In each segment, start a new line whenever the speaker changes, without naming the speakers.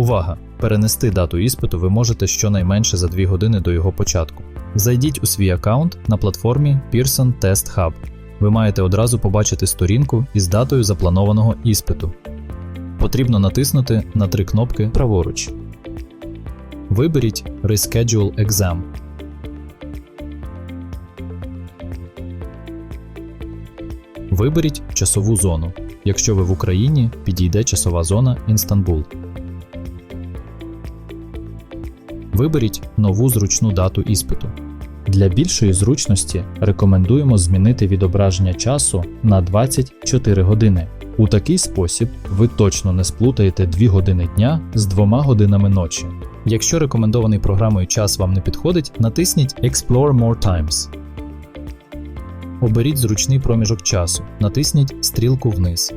Увага! Перенести дату іспиту ви можете щонайменше за 2 години до його початку. Зайдіть у свій аккаунт на платформі Pearson Test Hub. Ви маєте одразу побачити сторінку із датою запланованого іспиту. Потрібно натиснути на три кнопки праворуч. Виберіть Reschedule Exam. Виберіть часову зону. Якщо ви в Україні, підійде часова зона Інстанбул. Виберіть нову зручну дату іспиту. Для більшої зручності рекомендуємо змінити відображення часу на 24 години. У такий спосіб ви точно не сплутаєте 2 години дня з 2 годинами ночі. Якщо рекомендований програмою час вам не підходить, натисніть Explore More Times. Оберіть зручний проміжок часу, натисніть стрілку вниз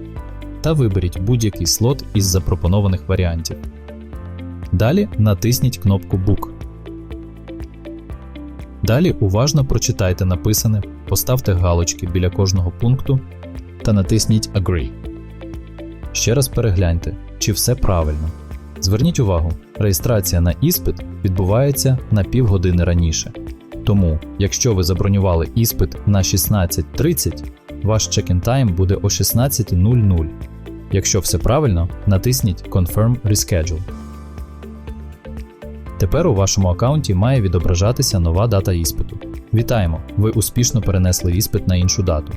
та виберіть будь-який слот із запропонованих варіантів. Далі натисніть кнопку Book. Далі уважно прочитайте написане, поставте галочки біля кожного пункту та натисніть Agree. Ще раз перегляньте, чи все правильно. Зверніть увагу, реєстрація на іспит відбувається на півгодини раніше. Тому, якщо ви забронювали іспит на 16.30, ваш check-in time буде о 16.00. Якщо все правильно, натисніть Confirm Reschedule. Тепер у вашому аккаунті має відображатися нова дата іспиту. Вітаємо! Ви успішно перенесли іспит на іншу дату.